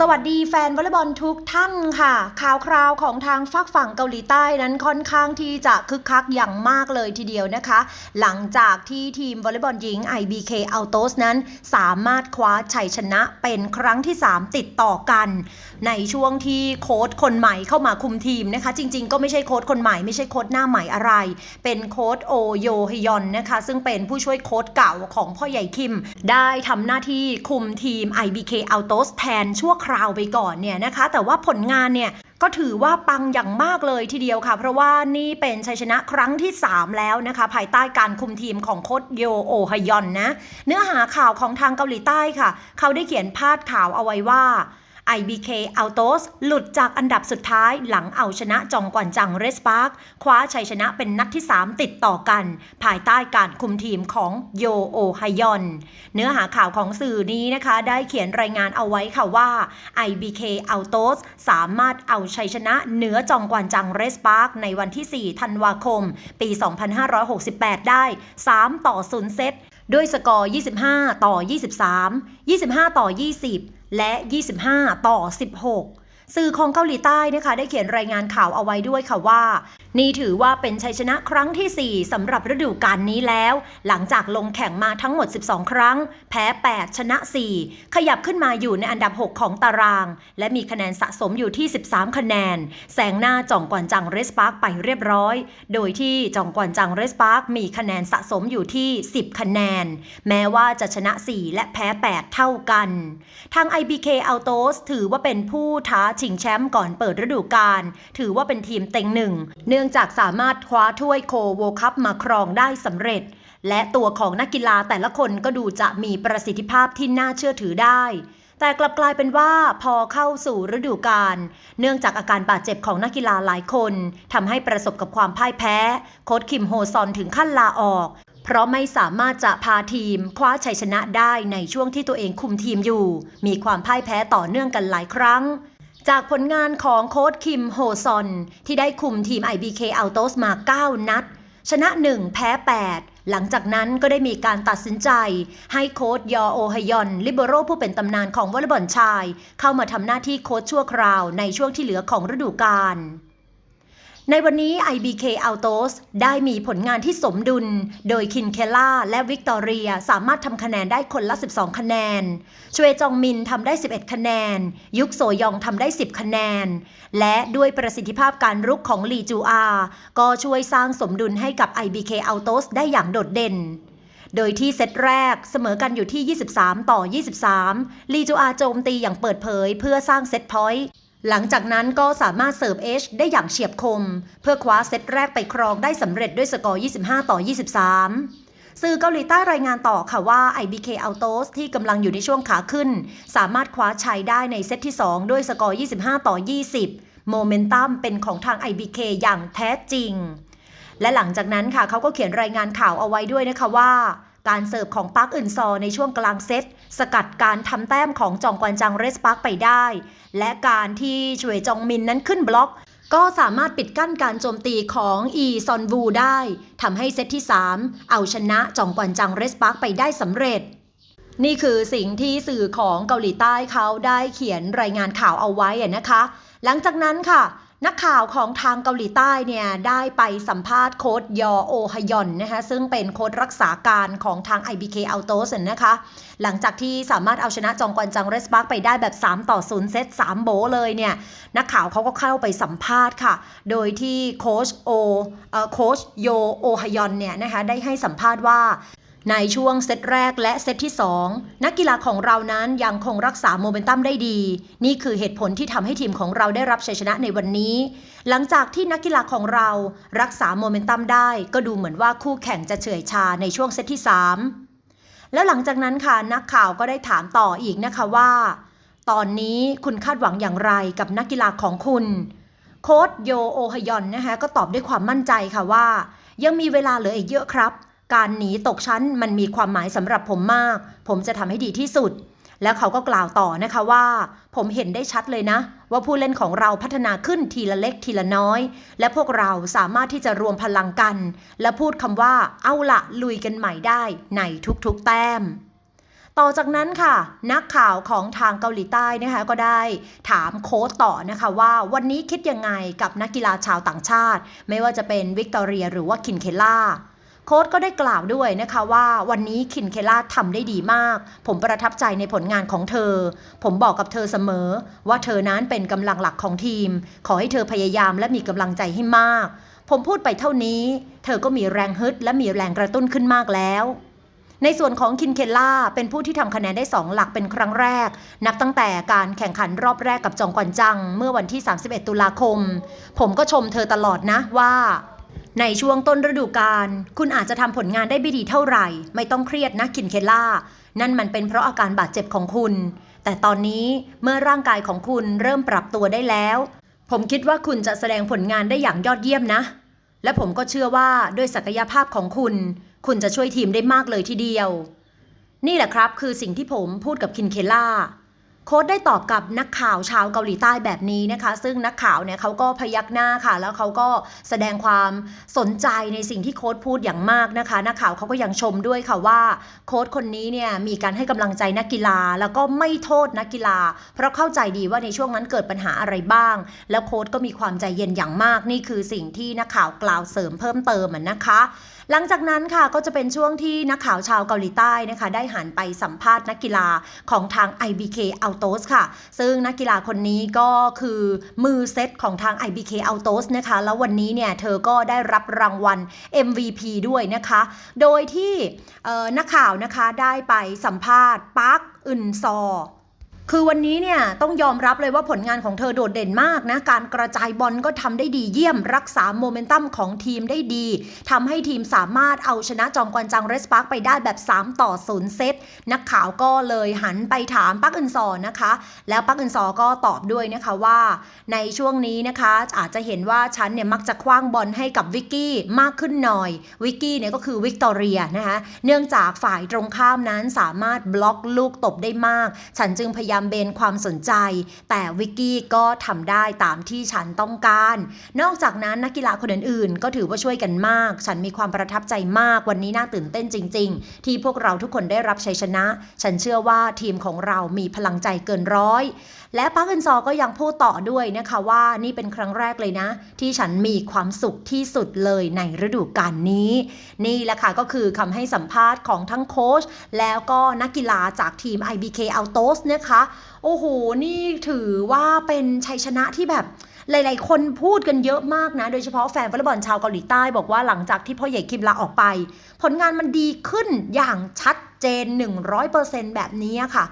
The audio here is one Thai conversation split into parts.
สวัสดีแฟนวอลเลย์บอลทุกท่านค่ะ ข่าวคราวของทางฝักฝั่งเกาหลีใต้นั้นค่อนข้างที่จะคึกคักอย่างมากเลยทีเดียวนะคะ หลังจากที่ทีมวอลเลย์บอลหญิง IBK Autos นั้น สามารถคว้าชัยชนะเป็นครั้งที่ 3 ติดต่อกัน ในช่วงที่โค้ชคนใหม่เข้ามาคุมทีมนะคะ จริง ๆ ก็ไม่ใช่โค้ชคนใหม่ไม่ใช่โค้ชหน้าใหม่อะไร เป็นโค้ชโอโยฮยอนนะคะ ซึ่งเป็นผู้ช่วยโค้ชเก่าของพ่อใหญ่คิม ได้ทำหน้าที่คุมทีม IBK Autos แทนช่วคราวไปก่อนเนี่ยนะคะ แต่ว่าผลงานเนี่ยก็ถือว่าปังอย่างมากเลยทีเดียวค่ะ เพราะว่านี่เป็นชัยชนะครั้งที่ 3 แล้วนะคะ ภายใต้การคุมทีมของโค้ชโยโอฮยอนนะ เนื้อหาข่าวของทางเกาหลีใต้ค่ะ เขาได้เขียนพาดข่าวเอาไว้ว่า IBK Autos หลุดจากอันดับสุดท้ายหลังเอาชนะจองกวนจังเรสปาร์คคว้าชัยชนะเป็นนัดที่ 3 ติดต่อกัน ภายใต้การคุมทีมของโยโอฮยอน เนื้อหาข่าวของสื่อนี้นะคะ ได้เขียนรายงานเอาไว้ค่ะว่า IBK Autos สามารถเอาชัยชนะเหนือจองกวนจังเรสปาร์คในวันที่ 4 ธันวาคม ปี 2568 ได้ 3 ต่อ 0 เซต ด้วยสกอร์ 25 ต่อ 23 25 ต่อ 20 และ 25 ต่อ 16 สื่อของเกาหลีใต้นะคะได้เขียนรายงานข่าวเอาไว้ด้วยค่ะว่า นี่ถือว่าเป็นชัยชนะครั้งที่ 4สำหรับฤดูกาลนี้แล้ว หลังจากลงแข่งมาทั้งหมด 12 ครั้ง แพ้ 8 ชนะ 4 ขยับขึ้นมาอยู่ในอันดับ 6 ของตาราง และมีคะแนนสะสมอยู่ที่ 13 คะแนน แซงหน้าจ่องกวนจังเรสปาร์คไปเรียบร้อย โดยที่จ่องกวนจังเรสปาร์คมีคะแนนสะสมอยู่ที่ 10 คะแนน แม้ว่าจะชนะ 4 และแพ้ 8 เท่ากัน ทาง IBK Autos ถือว่าเป็นผู้ท้าชิงแชมป์ก่อนเปิดฤดูกาลถือว่าเป็นทีมเต็งหนึ่งเนื่ององจากสามารถคว้าถ้วยโคโวคัพมาครองได้สำเร็จ และตัวของนักกีฬาแต่ละคนก็ดูจะมีประสิทธิภาพที่น่าเชื่อถือได้ แต่กลับกลายเป็นว่าพอเข้าสู่ฤดูกาลเนื่องจากอาการบาดเจ็บของนักกีฬาหลายคนทำให้ประสบกับความพ่ายแพ้ โค้ชคิมโฮซอนถึงขั้นลาออก เพราะไม่สามารถจะพาทีมคว้าชัยชนะได้ในช่วงที่ตัวเองคุมทีมอยู่ มีความพ่ายแพ้ต่อเนื่องกันหลายครั้ง จากผลงานของโค้ชคิมโฮซอน ที่ได้คุมทีม IBK Autos มา 9 นัด ชนะ 1 แพ้ 8 หลังจากนั้นก็ได้มีการตัดสินใจ ให้โค้ชยอโอฮยอน ลิเบโรผู้เป็นตำนานของวอลเลย์บอลชาย เข้ามาทำหน้าที่โค้ชชั่วคราวในช่วงที่เหลือของฤดูกาล ในวันนี้ IBK Autos ได้มีผลงานที่สมดุล โดยคินเคล่าและวิกตอเรียสามารถทำคะแนนได้คนละ 12 คะแนน ชเวจองมินทำได้ 11 คะแนน ยุคโซยองทำได้ 10 คะแนน และด้วยประสิทธิภาพการรุกของลีจูอา ก็ช่วยสร้างสมดุลให้กับ IBK Autos ได้อย่างโดดเด่นโดยที่เซตแรกเสมอกันอยู่ที่ 23 ต่อ 23 ลีจูอาโจมตีอย่างเปิดเผยเพื่อสร้างเซตพอยต์ หลังจากนั้นก็สามารถเสิร์ฟเอชได้อย่างเฉียบคม เพื่อคว้าเซตแรกไปครองได้สำเร็จด้วยสกอร์ 25 ต่อ 23 สื่อเกาหลีใต้รายงานต่อค่ะว่า IBK Autos ที่กำลังอยู่ในช่วงขาขึ้น สามารถคว้าชัยได้ในเซตที่ 2 ด้วยสกอร์ 25 ต่อ 20 โมเมนตัมเป็นของทาง IBK อย่างแท้จริง และหลังจากนั้นค่ะเขาก็เขียนรายงานข่าวเอาไว้ด้วยนะคะว่า การเสิร์ฟของปาร์คอึนซอในช่วงกลางเซต สกัดการทำแต้มของจองกวนจังเรสปาร์คไปได้ และการที่ชเวจองมินนั้นขึ้นบล็อก ก็สามารถปิดกั้นการโจมตีของอีซอนวูได้ทำให้เซตที่ 3 เอาชนะจองกวนจังเรสปาร์คไปได้สำเร็จนี่คือสิ่งที่สื่อของเกาหลีใต้เขาได้เขียนรายงานข่าวเอาไว้นะคะ หลังจากนั้นค่ะ นักข่าวของทางเกาหลีใต้เนี่ยได้ไปสัมภาษณ์โค้ดยอโอฮยอนนะคะซึ่งเป็นโค้ดรักษาการของทาง IBK Autos นะคะหลังจากที่สามารถเอาชนะจองกวนจังเรสปาร์คไปได้แบบ 3 ต่อ 0 เซต 3 โบเลยเนี่ยนักข่าวเขาก็เข้าไปสัมภาษณ์ค่ะ โดยที่โค้ชโอเอ่อโค้ชโยโอฮยอนเนี่ยนะคะได้ให้สัมภาษณ์ว่า ในช่วงเซตแรกและเซตที่ 2 นักกีฬาของเรานั้นยังคงรักษาโมเมนตัมได้ดี นี่คือเหตุผลที่ทำให้ทีมของเราได้รับชัยชนะในวันนี้ หลังจากที่นักกีฬาของเรารักษาโมเมนตัมได้ ก็ดูเหมือนว่าคู่แข่งจะเฉื่อยชาในช่วงเซตที่ 3 แล้วหลังจากนั้นค่ะนักข่าวก็ได้ถามต่ออีกนะคะว่า ตอนนี้คุณคาดหวังอย่างไรกับนักกีฬาของคุณโค้ชโยโอฮยอนนะคะก็ตอบด้วยความมั่นใจค่ะว่า ยังมีเวลาเหลืออีกเยอะครับ การหนีตกชั้นมันมีความหมายสำหรับผมมาก ผมจะทำให้ดีที่สุด แล้วเขาก็กล่าวต่อนะคะว่า ผมเห็นได้ชัดเลยนะ ว่าผู้เล่นของเราพัฒนาขึ้นทีละเล็กทีละน้อย และพวกเราสามารถที่จะรวมพลังกัน และพูดคำว่า เอาละลุยกันใหม่ได้ในทุกๆแต้มต่อจากนั้นค่ะ นักข่าวของทางเกาหลีใต้นะคะก็ได้ถามโค้ชต่อนะคะว่าวันนี้คิดยังไงกับนักกีฬาชาวต่างชาติ ไม่ว่าจะเป็นวิกตอเรียหรือว่าคินเคล่า โค้ชก็ได้กล่าวด้วยนะคะว่าวันนี้คินเคล่าทำได้ดีมาก ผมประทับใจในผลงานของเธอ ผมบอกกับเธอเสมอ ว่าเธอนั้นเป็นกำลังหลักของทีม ขอให้เธอพยายามและมีกำลังใจให้มาก ผมพูดไปเท่านี้ เธอก็มีแรงฮึดและมีแรงกระตุ้นขึ้นมากแล้วในส่วนของคินเคล่าเป็นผู้ที่ทำคะแนนได้ 2 หลักเป็นครั้งแรก นับตั้งแต่การแข่งขันรอบแรกกับจองกวนจัง เมื่อวันที่ 31 ตุลาคม ผมก็ชมเธอตลอดนะว่า ในช่วงต้นฤดูกาลคุณอาจจะทำผลงานได้ไม่ดีเท่าไหร่ ไม่ต้องเครียดนะคินเคล่า นั่นมันเป็นเพราะอาการบาดเจ็บของคุณ แต่ตอนนี้เมื่อร่างกายของคุณเริ่มปรับตัวได้แล้ว ผมคิดว่าคุณจะแสดงผลงานได้อย่างยอดเยี่ยมนะ และผมก็เชื่อว่าด้วยศักยภาพของคุณ คุณจะช่วยทีมได้มากเลยทีเดียว นี่แหละครับคือสิ่งที่ผมพูดกับคินเคล่า โค้ดได้ตอบกับนักข่าวชาวเกาหลีใต้แบบนี้นะคะ ซึ่งนักข่าวเนี่ยเขาก็พยักหน้าค่ะ แล้วเขาก็แสดงความสนใจในสิ่งที่โค้ดพูดอย่างมากนะคะ นักข่าวเขาก็ยังชมด้วยค่ะว่าโค้ดคนนี้เนี่ยมีการให้กำลังใจนักกีฬา แล้วก็ไม่โทษนักกีฬา เพราะเข้าใจดีว่าในช่วงนั้นเกิดปัญหาอะไรบ้าง แล้วโค้ดก็มีความใจเย็นอย่างมาก นี่คือสิ่งที่นักข่าวกล่าวเสริมเพิ่มเติมอะนะคะ หลังจากนั้นค่ะก็จะเป็นช่วงที่นักข่าวชาวเกาหลีใต้นะคะ ได้หันไปสัมภาษณ์นักกีฬาของทาง IBK t o s ค่ะ ซึ่งนักกีฬาคนนี้ก็คือมือเซตของทาง IBK Autos นะคะ แล้ววันนี้เนี่ยเธอก็ได้รับรางวัล MVP ด้วยนะคะ โดยที่นักข่าวนะคะได้ไปสัมภาษณ์ปาร์คอึนซอ คือวันนี้เนี่ยต้องยอมรับเลยว่าผลงานของเธอโดดเด่นมากนะการกระจายบอลก็ทำได้ดีเยี่ยม รักษาโมเมนตัมของทีมได้ดีทำให้ทีมสามารถเอาชนะจอมกวนจังเรสปาร์กไปได้แบบ 3 ต่อ0เซตนักข่าวก็เลยหันไปถามปักอึนซอนะคะ แล้วปักอึนซอก็ตอบด้วยนะคะว่า ในช่วงนี้นะคะอาจจะเห็นว่าฉันเนี่ยมักจะคว้างบอลให้กับวิกกี้มากขึ้นหน่อยวิกกี้เนี่ยก็คือวิกตอเรียนะคะเนื่องจากฝ่ายตรงข้ามนั้นสามารถบล็อกลูกตบได้มาก ฉันจึงพยายามามเบนความสนใจ แต่วิกกี้ก็ทำได้ตามที่ฉันต้องการ นอกจากนั้นนักกีฬาคนอื่นๆ ก็ถือว่าช่วยกันมาก ฉันมีความประทับใจมากวันนี้น่าตื่นเต้นจริง ๆ ที่พวกเราทุกคนได้รับชัยชนะ ฉันเชื่อว่าทีมของเรามีพลังใจเกินร้อย และปาร์คอึนซอก็ยังพูดต่อด้วยนะคะว่านี่เป็นครั้งแรกเลยนะ ที่ฉันมีความสุขที่สุดเลยในฤดูกาลนี้ นี่แหละค่ะก็คือคำให้สัมภาษณ์ของทั้งโค้ชแล้วก็นักกีฬาจากทีม IBK Autos นะคะโอ้โห นี่ถือว่าเป็นชัยชนะที่แบบหลาย ๆ คนพูดกันเยอะมากนะ โดยเฉพาะแฟนวอลเลย์บอลชาวเกาหลีใต้บอกว่าหลังจากที่พ่อใหญ่คิมลาออกไป ผลงานมันดีขึ้นอย่างชัดเจน 100%แบบนี้ค่ะ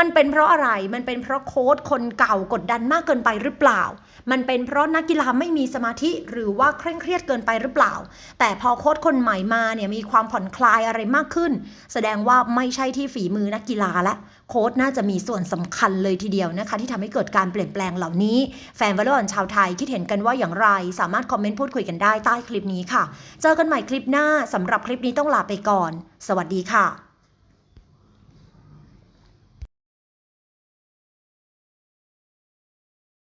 มันเป็นเพราะอะไร มันเป็นเพราะโค้ชคนเก่ากดดันมากเกินไปหรือเปล่า มันเป็นเพราะนักกีฬาไม่มีสมาธิหรือว่าเคร่งเครียดเกินไปหรือเปล่า แต่พอโค้ชคนใหม่มาเนี่ยมีความผ่อนคลายอะไรมากขึ้น แสดงว่าไม่ใช่ที่ฝีมือนักกีฬาและ โค้ดน่าจะมีส่วนสำคัญเลยทีเดียวนะคะ ที่ทำให้เกิดการเปลี่ยนแปลงเหล่านี้ แฟนวอลเลย์บอลชาวไทยคิดเห็นกันว่าอย่างไร สามารถคอมเมนต์พูดคุยกันได้ใต้คลิปนี้ค่ะ เจอกันใหม่คลิปหน้าสำหรับคลิปนี้ต้องลาไปก่อน สวัสดีค่ะ